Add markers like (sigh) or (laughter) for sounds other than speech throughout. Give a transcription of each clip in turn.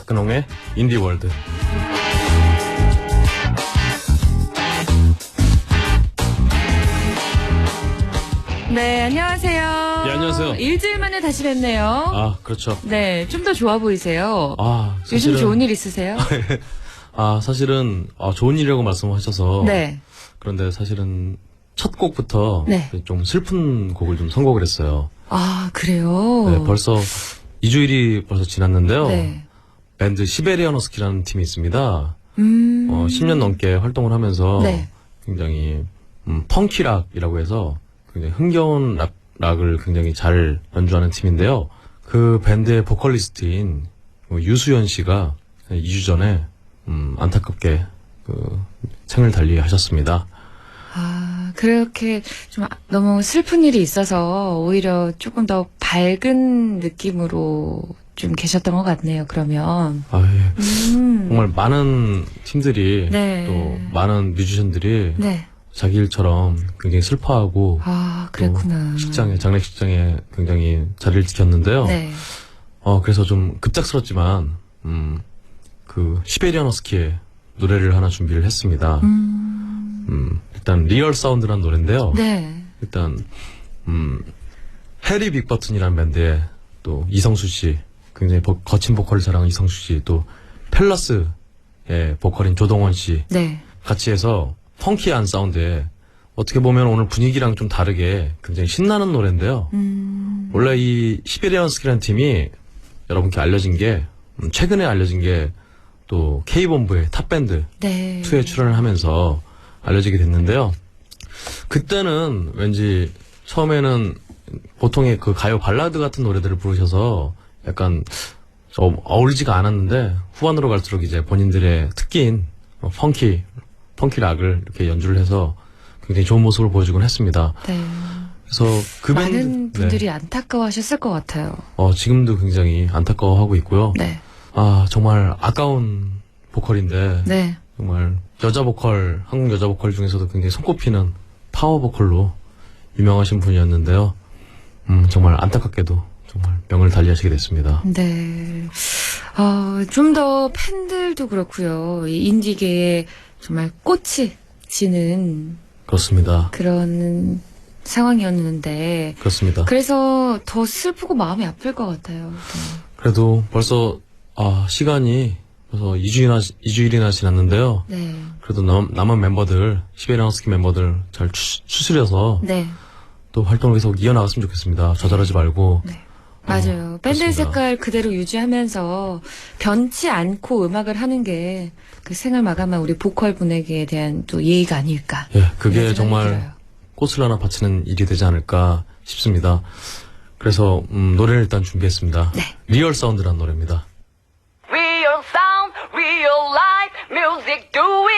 박근홍의 인디월드. 네, 안녕하세요. 예, 안녕하세요. 일주일 만에 다시 뵙네요. 아, 그렇죠. 네, 좀 더 좋아 보이세요. 아, 요즘 사실은, 좋은 일 있으세요? (laughs) 아, 사실은, 아, 좋은 일이라고 말씀하셔서. 네. 그런데 사실은 첫 곡부터 네. 좀 슬픈 곡을 좀 선곡을 했어요. 아, 그래요? 네, 벌써 2주일이 벌써 지났는데요. 네. 밴드 시베리안 허스키라는 팀이 있습니다. 음. 어, 10년 넘게 활동을 하면서 네. 굉장히 음, 펑키락이라고 해서 굉장히 흥겨운 락, 락을 굉장히 잘 연주하는 팀인데요. 그 밴드의 보컬리스트인 뭐 유수연 씨가 2주 전에 음, 안타깝게 그 생을 달리 하셨습니다. 아, 그렇게 좀 아- 너무 슬픈 일이 있어서 오히려 조금 더 밝은 느낌으로 좀 계셨던 것 같네요, 그러면. 아, 예. 음. 정말 많은 팀들이 네. 또 많은 뮤지션들이 네. 자기 일처럼 굉장히 슬퍼하고 아, 또 그랬구나. 식장에 장례식장에 굉장히 자리를 지켰는데요. 네. 어 그래서 좀 급작스럽지만 음그 시베리안 허스키의 노래를 하나 준비를 했습니다. 음. 음 일단 리얼 사운드라는 노래인데요. 네. 일단 음 해리 빅버튼이라는 밴드의 또 이성수 씨 굉장히 보- 거친 보컬을 자랑한 이성수 씨 또 펠라스의 보컬인 조동원 씨 네. 같이 해서 펑키한 사운드에 어떻게 보면 오늘 분위기랑 좀 다르게 굉장히 신나는 노래인데요. 음. 원래 이 시베리안 스키라는 팀이 여러분께 알려진 게 음, 최근에 알려진 게 또 K본부의 탑밴드 네. 2에 출연을 하면서 알려지게 됐는데요. 그때는 왠지 처음에는 보통의 그 가요 발라드 같은 노래들을 부르셔서 약간 좀 어울리지가 않았는데 후반으로 갈수록 이제 본인들의 특기인 어, 펑키, 펑키 락을 이렇게 연주를 해서 굉장히 좋은 모습을 보여주곤 했습니다. 네. 그래서 그 밴드 많은 네. 분들이 안타까워하셨을 것 같아요. 어, 지금도 굉장히 안타까워하고 있고요. 네. 아, 정말 아까운 보컬인데, 네. 정말 여자 보컬, 한국 여자 보컬 중에서도 굉장히 손꼽히는 파워 보컬로 유명하신 분이었는데요. 음, 정말 안타깝게도 정말 명을 달리하시게 됐습니다. 네. 어, 좀 더 팬들도 그렇고요. 이 인디계에 정말 꽃이 지는 그렇습니다. 그런 상황이었는데 그렇습니다. 그래서 더 슬프고 마음이 아플 것 같아요. 그래도 벌써, 아, 시간이 벌써 2주일이나, 2주일이나 지났는데요. 네. 그래도 남, 남은 멤버들, 시베리안 스키 멤버들 잘 추, 추스려서 네. 또 활동을 계속 이어나갔으면 좋겠습니다. 저절하지 말고. 네. 맞아요. 밴드 그렇습니다. 색깔 그대로 유지하면서 변치 않고 음악을 하는 게 그 생을 마감한 우리 보컬 분에게 대한 또 예의가 아닐까. 예, 그게 이런 생각이 정말 들어요. 꽃을 하나 바치는 일이 되지 않을까 싶습니다. 그래서 음, 노래를 일단 준비했습니다. 네. 리얼 사운드라는 노래입니다. Real sound, real life, music, do it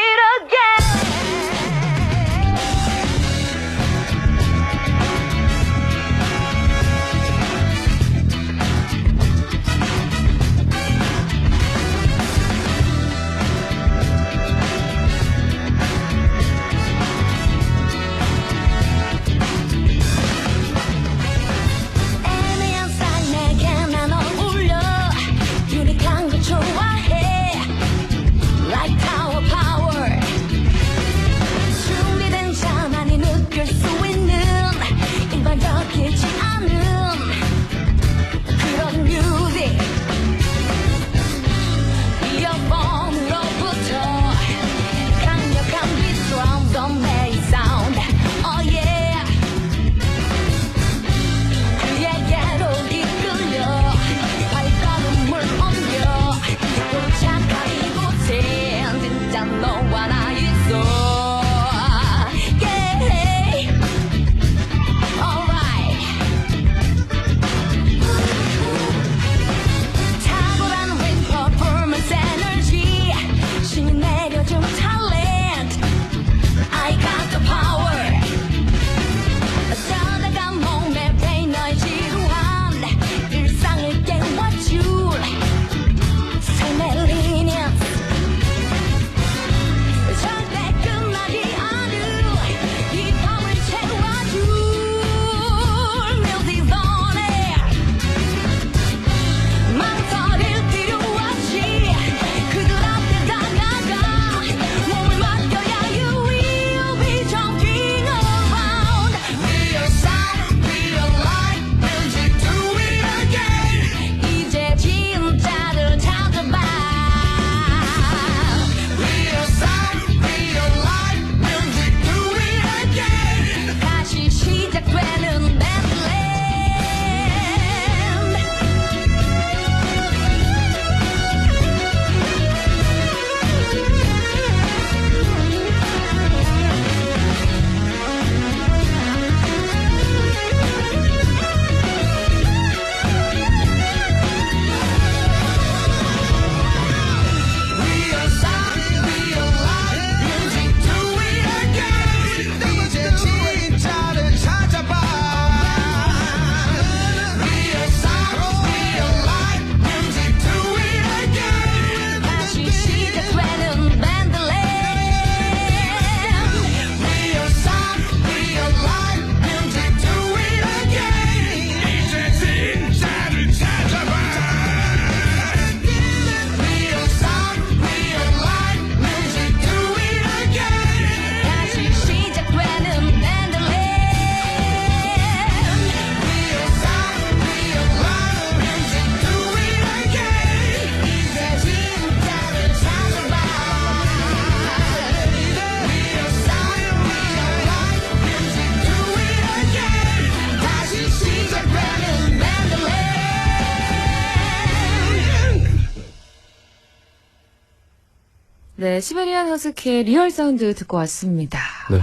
네, 시베리안 허스키의 리얼 사운드 듣고 왔습니다. 네.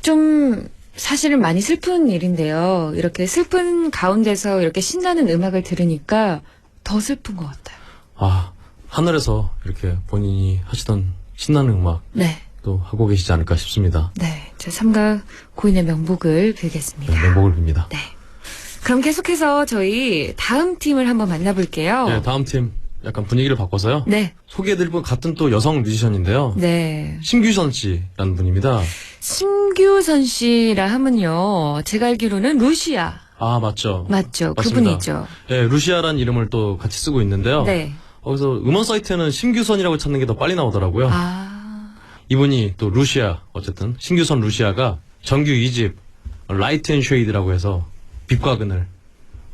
좀 사실은 많이 슬픈 일인데요. 이렇게 슬픈 가운데서 이렇게 신나는 음악을 들으니까 더 슬픈 것 같아요. 아, 하늘에서 이렇게 본인이 하시던 신나는 음악 네, 또 하고 계시지 않을까 싶습니다. 네, 제 삼가 고인의 명복을 빌겠습니다. 네, 명복을 빕니다. 네. 그럼 계속해서 저희 다음 팀을 한번 만나볼게요. 네, 다음 팀 약간 분위기를 바꿔서요. 네, 소개해드릴 분 같은 또 여성 뮤지션인데요. 네. 신규선 씨라는 분입니다. 심규선 씨라 하면요. 제가 알기로는 루시아. 아, 맞죠. 맞죠? 맞습니다. 그분이죠. 예, 루시아라는 이름을 또 같이 쓰고 있는데요. 네. 거기서 음원 사이트에는 신규선이라고 찾는 게 더 빨리 나오더라고요. 아, 이분이 또 루시아, 어쨌든 신규선 루시아가 정규 2집 라이트 앤 쉐이드라고 해서 빛과 그늘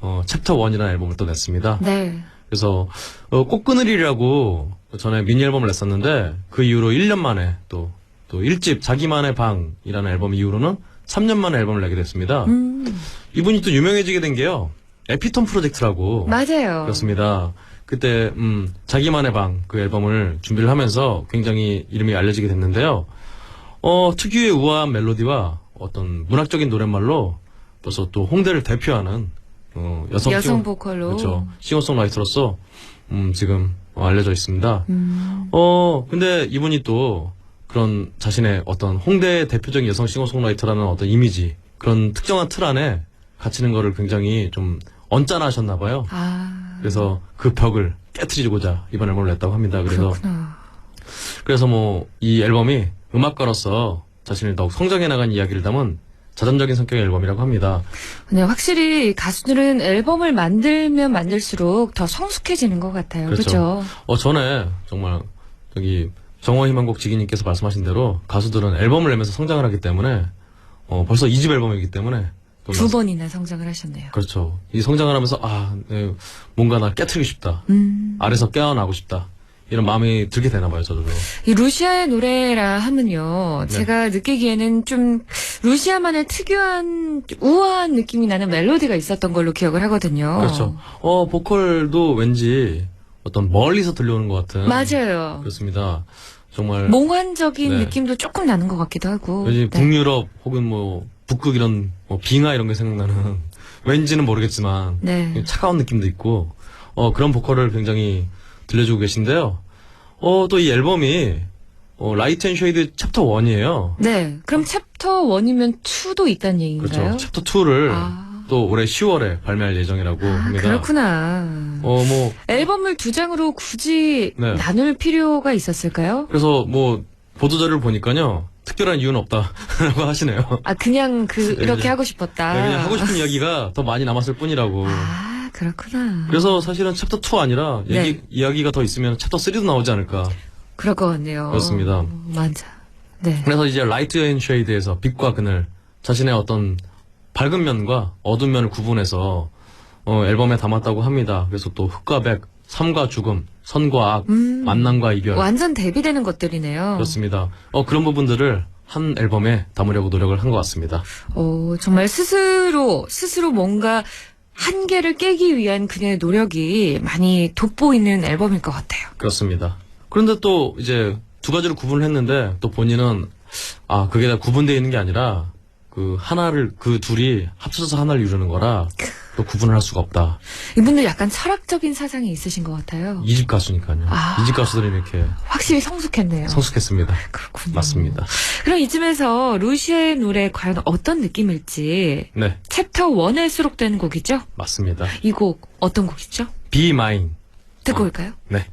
어, 챕터 1이라는 앨범을 또 냈습니다. 네. 그래서 어, 꽃그늘이라고 전에 미니 앨범을 냈었는데 그 이후로 1년 만에 또 또 1집 자기만의 방이라는 앨범 이후로는 3년 만에 앨범을 내게 됐습니다. 음, 이분이 또 유명해지게 된 게요. 에피톤 프로젝트라고 맞아요. 그렇습니다. 그때 음, 자기만의 방 그 앨범을 준비를 하면서 굉장히 이름이 알려지게 됐는데요. 어, 특유의 우아한 멜로디와 어떤 문학적인 노랫말로 벌써 또 홍대를 대표하는 어, 여성, 여성 싱어- 보컬로. 그렇죠. 싱어송라이터로서 음, 지금 어, 알려져 있습니다. 음, 어, 근데 이분이 또 그런 자신의 어떤 홍대 대표적인 여성 싱어송라이터라는 어떤 이미지, 그런 특정한 틀 안에 갇히는 거를 굉장히 좀 언짢아하셨나 봐요. 아, 그래서 그 벽을 깨트리고자 이번 앨범을 냈다고 합니다. 그래서 그렇구나. 그래서 뭐 이 앨범이 음악가로서 자신을 더욱 성장해 나간 이야기를 담은 자전적인 성격의 앨범이라고 합니다. 근데 확실히 가수들은 앨범을 만들면 만들수록 더 성숙해지는 것 같아요. 그렇죠. 그렇죠? 어 전에 정말 저기 정호희망곡 지기님께서 말씀하신 대로 가수들은 앨범을 내면서 성장을 하기 때문에 어 벌써 2집 앨범이기 때문에 또두 나- 번이나 성장을 하셨네요. 그렇죠. 이 성장을 하면서 아 네, 뭔가 나 깨트리고 싶다. 음, 아래서 깨어나고 싶다. 이런 마음이 들게 되나 봐요, 저도. 이 루시아의 노래라 하면요. 네. 제가 느끼기에는 좀 루시아만의 특유한 우아한 느낌이 나는 멜로디가 있었던 걸로 기억을 하거든요. 그렇죠. 어, 보컬도 왠지 어떤 멀리서 들려오는 것 같은. 맞아요. 그렇습니다. 정말. 몽환적인 네. 느낌도 조금 나는 것 같기도 하고. 왠지 네. 북유럽 혹은 뭐 북극 이런 뭐 빙하 이런 게 생각나는 (laughs) 왠지는 모르겠지만 네. 차가운 느낌도 있고 어, 그런 보컬을 굉장히 들려주고 계신데요. 어, 또 이 앨범이 어, 라이트 앤 쉐이드 챕터 1이에요. 네. 그럼 챕터 1이면 2도 있다는 얘기인가요? 그렇죠. 챕터 2를 아. 또 올해 10월에 발매할 예정이라고 아, 합니다. 그렇구나. 어, 뭐 앨범을 두 장으로 굳이 네. 나눌 필요가 있었을까요? 그래서 뭐 보도자료를 보니까요 특별한 이유는 없다라고 (laughs) 하시네요. 아, 그냥 그, 네, 이렇게 하고 싶었다. 네, 그냥 하고 싶은 이야기가 더 많이 남았을 뿐이라고. 아, 그렇구나. 그래서 사실은 챕터 2 아니라 네. 얘기, 이야기가 더 있으면 챕터 3도 나오지 않을까. 그럴 것 같네요. 그렇습니다. 어, 맞아. 네. 그래서 이제 라이트 앤 쉐이드에서 빛과 그늘 자신의 어떤 밝은 면과 어두운 면을 구분해서 어, 앨범에 담았다고 합니다. 그래서 또 흑과 백, 삶과 죽음, 선과 악, 음. 만남과 이별 완전 대비되는 것들이네요. 그렇습니다. 어, 그런 부분들을 한 앨범에 담으려고 노력을 한 것 같습니다. 어, 정말 스스로, 스스로 뭔가 한계를 깨기 위한 그녀의 노력이 많이 돋보이는 앨범일 것 같아요. 그렇습니다. 그런데 또 이제 두 가지를 구분을 했는데 또 본인은 아 그게 다 구분되어 있는 게 아니라 그 하나를 그 둘이 합쳐져서 하나를 이루는 거라 또 구분을 할 수가 없다. 이분들 약간 철학적인 사상이 있으신 것 같아요. 이집 가수니까요. 아. 이집 가수들이 이렇게 확실히 성숙했네요. 성숙했습니다. 그렇군요. 맞습니다. 그럼 이쯤에서 루시아의 노래 과연 어떤 느낌일지 네, 챕터 1에 수록되는 곡이죠? 맞습니다. 이 곡 어떤 곡이죠? Be Mine. 듣고 어. 올까요? 네.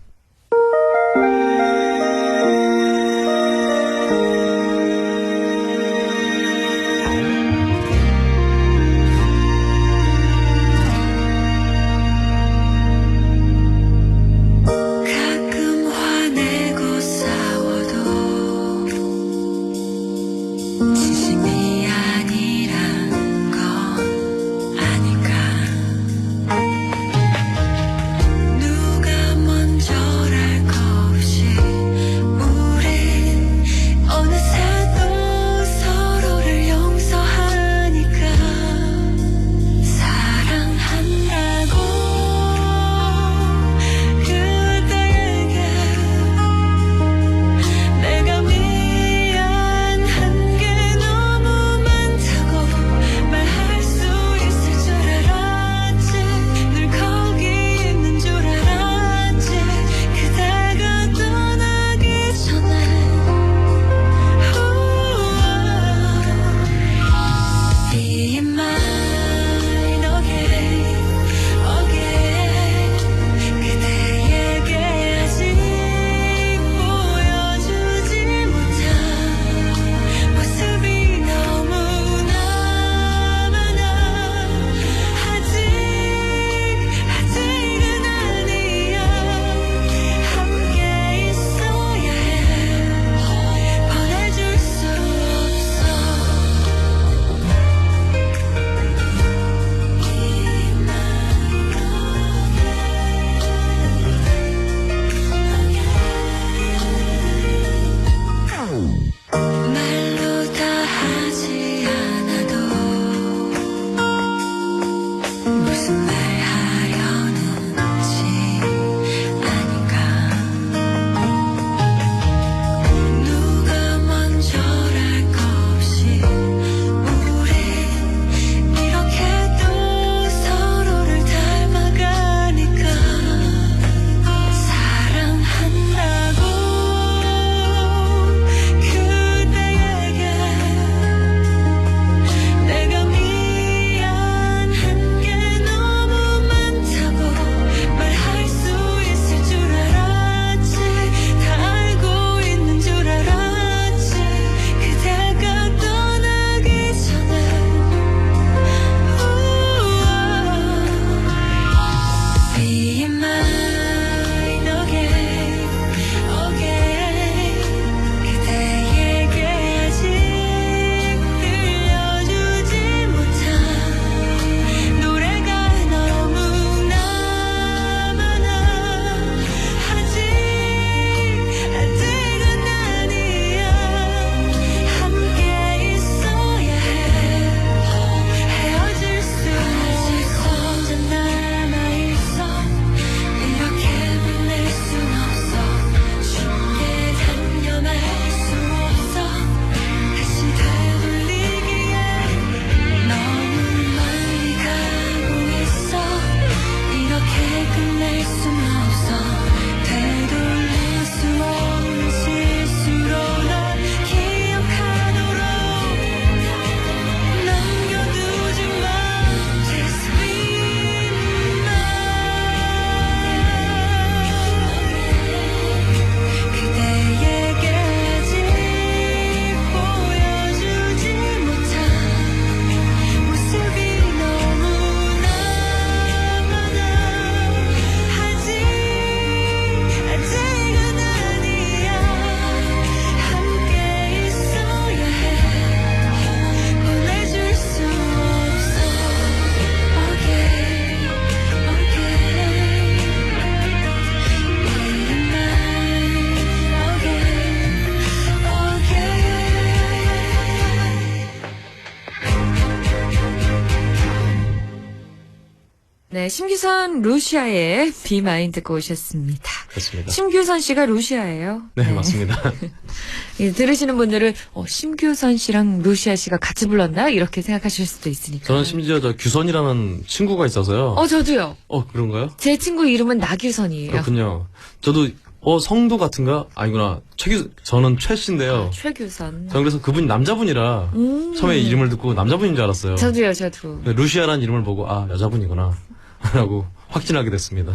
네, 심규선 루시아의 비마인 듣고 오셨습니다. 그렇습니다. 심규선 씨가 루시아예요. 네, 맞습니다. (laughs) 이 들으시는 분들은 어, 심규선 씨랑 루시아 씨가 같이 불렀나 이렇게 생각하실 수도 있으니까. 저는 심지어 저 규선이라는 친구가 있어서요. 어 저도요. 어, 그런가요? 제 친구 이름은 나규선이에요. 그렇군요. 저도 어 성도 같은가? 아니구나. 최규 저는 최 씨인데요. 최규선. 저는 그래서 그분이 남자분이라 음. 처음에 이름을 듣고 남자분인 줄 알았어요. 저도요, 저도. 근데 루시아라는 이름을 보고 아 여자분이구나 라고 확신하게 됐습니다.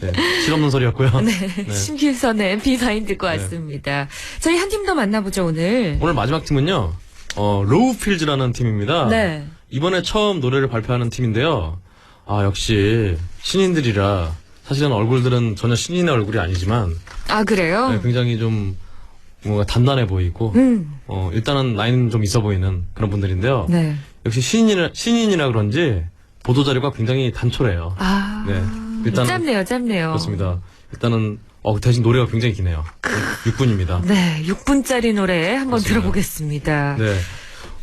네, 실없는 소리였고요. 네. 심규선의 비마인 듣고 왔습니다. 저희 한 팀 더 만나보죠 오늘. 오늘 마지막 팀은요. 어, 로우필즈라는 팀입니다. 네. 이번에 처음 노래를 발표하는 팀인데요. 아, 역시 신인들이라 사실은 얼굴들은 전혀 신인의 얼굴이 아니지만 아 그래요? 네, 굉장히 좀 뭔가 단단해 보이고 음. 어, 일단은 나이는 좀 있어 보이는 그런 분들인데요. 네. 역시 신인이라, 신인이라 그런지 보도 자료가 굉장히 단촐해요. 아. 네. 일단은- 짧네요, 짧네요. 그렇습니다. 일단은 어, 대신 노래가 굉장히 기네요. 6분입니다. 네, 6분짜리 노래 한번 그렇습니다. 들어보겠습니다. 네.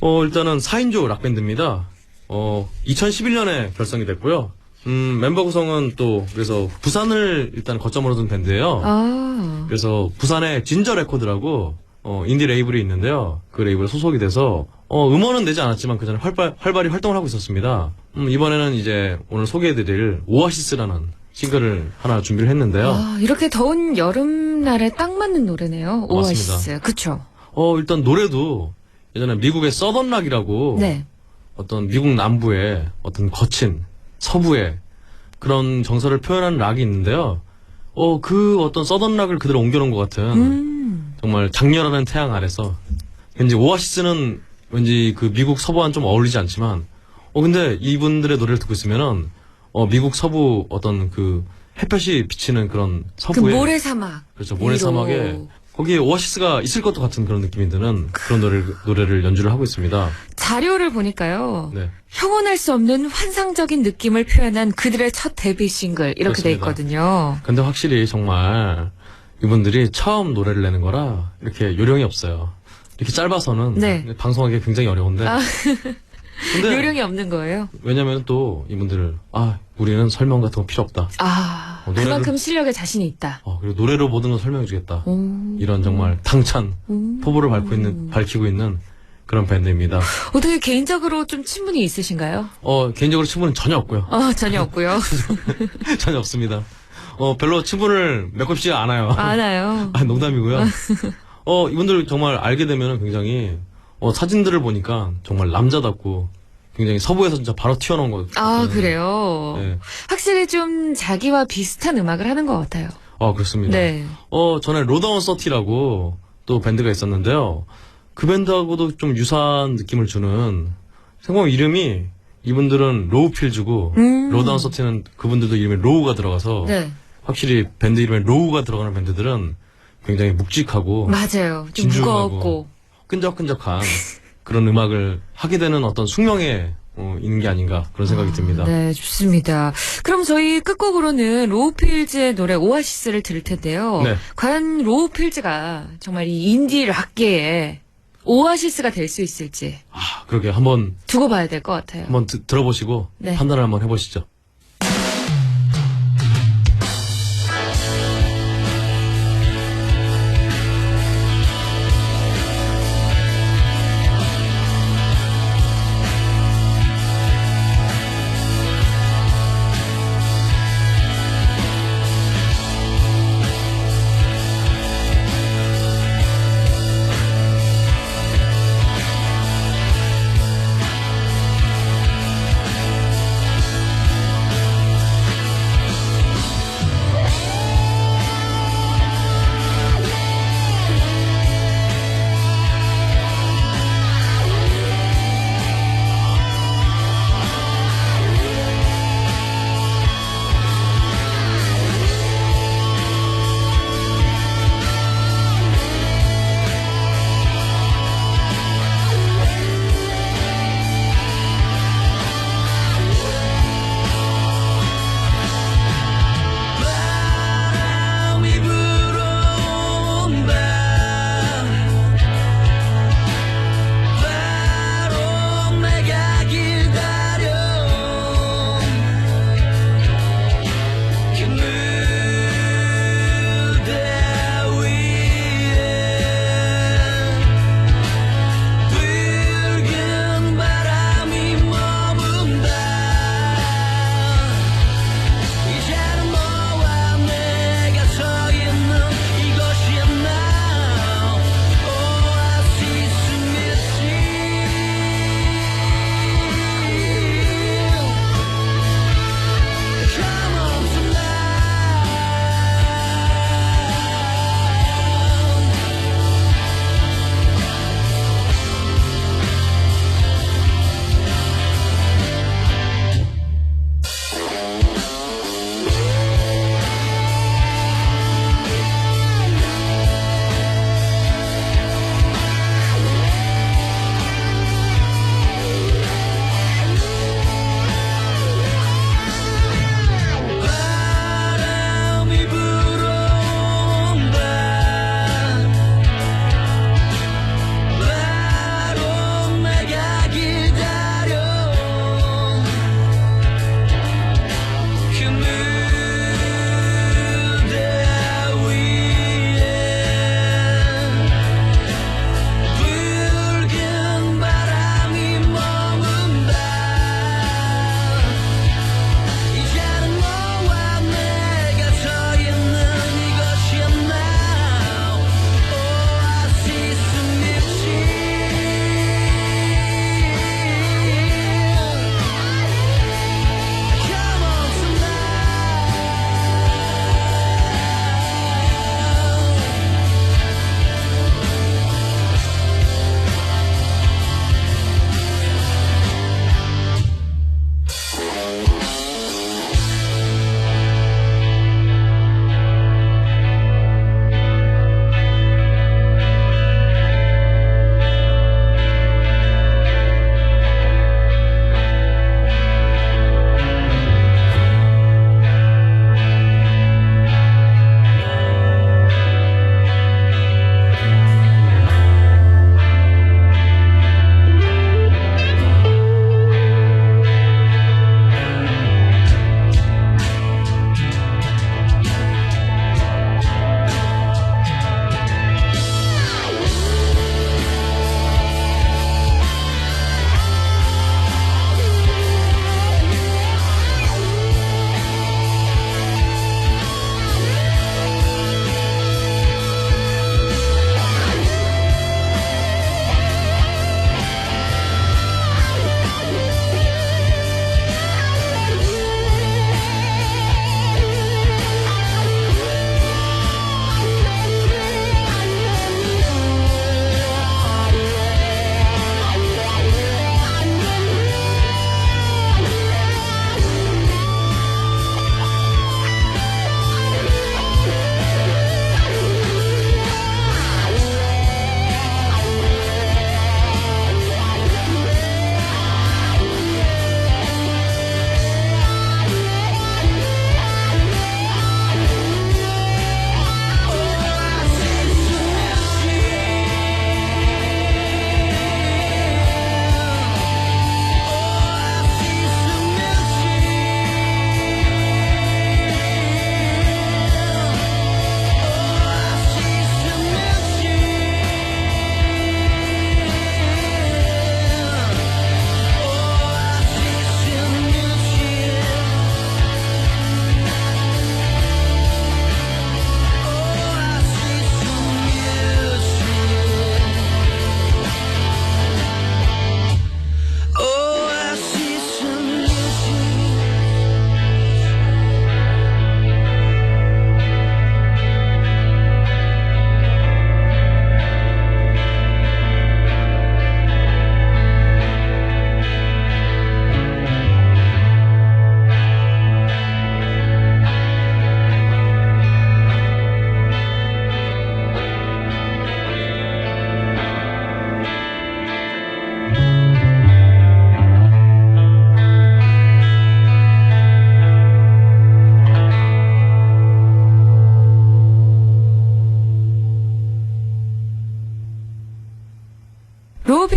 어, 일단은 4인조 락밴드입니다. 어, 2011년에 결성이 됐고요. 음, 멤버 구성은 또, 그래서 부산을 일단 거점으로 둔 밴드예요 아. 그래서 부산에 진저 레코드라고, 어, 인디 레이블이 있는데요. 그 레이블 소속이 돼서, 어, 음원은 내지 않았지만 그 전에 활발, 활발히 활동을 하고 있었습니다. 음, 이번에는 이제 오늘 소개해드릴 오아시스라는 싱글을 하나 준비를 했는데요. 아, 이렇게 더운 여름날에 딱 맞는 노래네요. 오아시스. 맞습니다. 그쵸? 어, 일단 노래도 예전에 미국의 서던락이라고 네. 어떤 미국 남부의 어떤 거친 서부의 그런 정서를 표현하는 락이 있는데요. 어, 그 어떤 서던락을 그대로 옮겨놓은 것 같은 음. 정말 장렬하는 태양 아래서 왠지 오아시스는 왠지 그 미국 서부와는 좀 어울리지 않지만 어, 근데 이분들의 노래를 듣고 있으면은 어, 미국 서부 어떤 그 햇볕이 비치는 그런 그 서부의 모래사막. 그렇죠. 위로. 모래 사막에 거기에 오아시스가 있을 것도 같은 그런 느낌이 드는 그런 노래를, 노래를 연주를 하고 있습니다. 자료를 보니까요. 네. 형언할 수 없는 환상적인 느낌을 표현한 그들의 첫 데뷔 싱글 이렇게 돼 그렇습니다. 있거든요. 근데 확실히 정말 이분들이 처음 노래를 내는 거라 이렇게 요령이 없어요. 이렇게 짧아서는 네. 방송하기 굉장히 어려운데. 아. (laughs) 요령이 없는 거예요. 왜냐면 또 이분들 아 우리는 설명 같은 거 필요 없다. 아, 어, 노래를- 그만큼 실력에 자신이 있다. 어, 그리고 노래로 모든 걸 설명해주겠다. 오. 이런 정말 당찬 음. 포부를 밟고 있는 밝히고 있는 그런 밴드입니다. 어떻게 개인적으로 좀 친분이 있으신가요? 어 개인적으로 친분은 전혀 없고요. 어, 전혀 없고요. (laughs) 전혀 없습니다. 어, 별로 친분을 싶지 않아요. 많아요. (laughs) 아, 농담이고요. 어, 이분들 정말 알게 되면 굉장히, 어, 사진들을 보니까 정말 남자답고 굉장히 서부에서 진짜 바로 튀어나온 것 같아요. 아, 그래요? 네. 확실히 좀 자기와 비슷한 음악을 하는 것 같아요. 어, 그렇습니다. 네. 어, 전에 로다운 서티라고 또 밴드가 있었는데요. 그 밴드하고도 좀 유사한 느낌을 주는, 생각 이름이 이분들은 로우 필즈고 음. 로다운 서티는 그분들도 이름에 로우가 들어가서 네. 확실히 밴드 이름에 로우가 들어가는 밴드들은 굉장히 묵직하고 맞아요. 좀 진중하고 무겁고. 끈적끈적한 그런 음악을 하게 되는 어떤 숙명에 어, 있는 게 아닌가 그런 생각이 듭니다. 네, 좋습니다. 그럼 저희 끝곡으로는 로우필즈의 노래 오아시스를 들을 텐데요. 네. 과연 로우필즈가 정말 이 인디 락계의 오아시스가 될 수 있을지 아, 그러게 한번 두고 봐야 될 것 같아요. 한번 드- 들어보시고 네. 판단을 한번 해보시죠.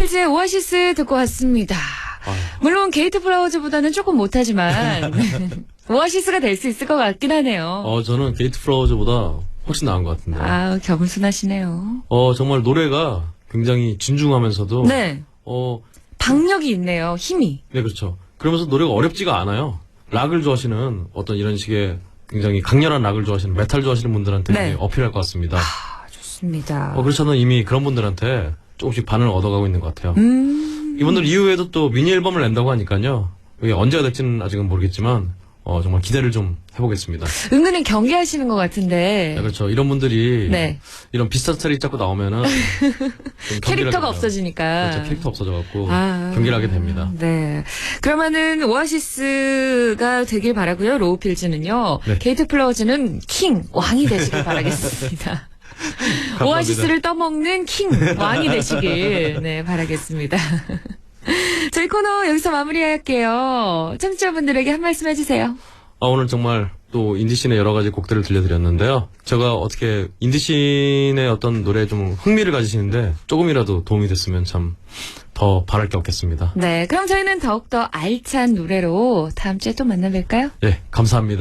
로우필즈의 오아시스 듣고 왔습니다. 물론 게이트 플라워즈보다는 조금 못하지만 (laughs) 오아시스가 될 수 있을 것 같긴 하네요. 어, 저는 게이트 플라워즈보다 훨씬 나은 것 같은데. 아 겸손하시네요. 어, 정말 노래가 굉장히 진중하면서도. 네, 어, 박력이 있네요. 힘이. 네, 그렇죠. 그러면서 노래가 어렵지가 않아요. 락을 좋아하시는 어떤 이런 식의 굉장히 강렬한 락을 좋아하시는 메탈 좋아하시는 분들한테 네. 어필할 것 같습니다. 아, 좋습니다. 어, 않으면 이미 그런 분들한테 조금씩 반응을 얻어가고 있는 것 같아요. 음, 이분들 이후에도 또 미니 앨범을 낸다고 하니까요. 이게 언제가 될지는 아직은 모르겠지만, 어, 정말 기대를 좀 해보겠습니다. 은근히 경계하시는 것 같은데. 네, 그렇죠. 이런 분들이 네. 이런 비슷한 스타일이 자꾸 나오면은 캐릭터가. 없어지니까. 그렇죠. 캐릭터 없어져갖고 아. 경계를 하게 됩니다. 네. 그러면은 오아시스가 되길 바라고요. 로우필즈는요. 네. 게이트 플라워즈는 킹 왕이 되시길 바라겠습니다. (laughs) 오아시스를 떠먹는 킹 왕이 되시길 네 바라겠습니다. (laughs) 저희 코너 여기서 마무리할게요. 청취자분들에게 한 말씀 해주세요. 아, 오늘 정말 또 인디씬의 여러 가지 곡들을 들려드렸는데요. 제가 어떻게 인디씬의 어떤 노래에 좀 흥미를 가지시는데 조금이라도 도움이 됐으면 참 더 바랄 게 없겠습니다. 네, 그럼 저희는 더욱더 알찬 노래로 다음 주에 또 만나뵐까요? 예, 감사합니다.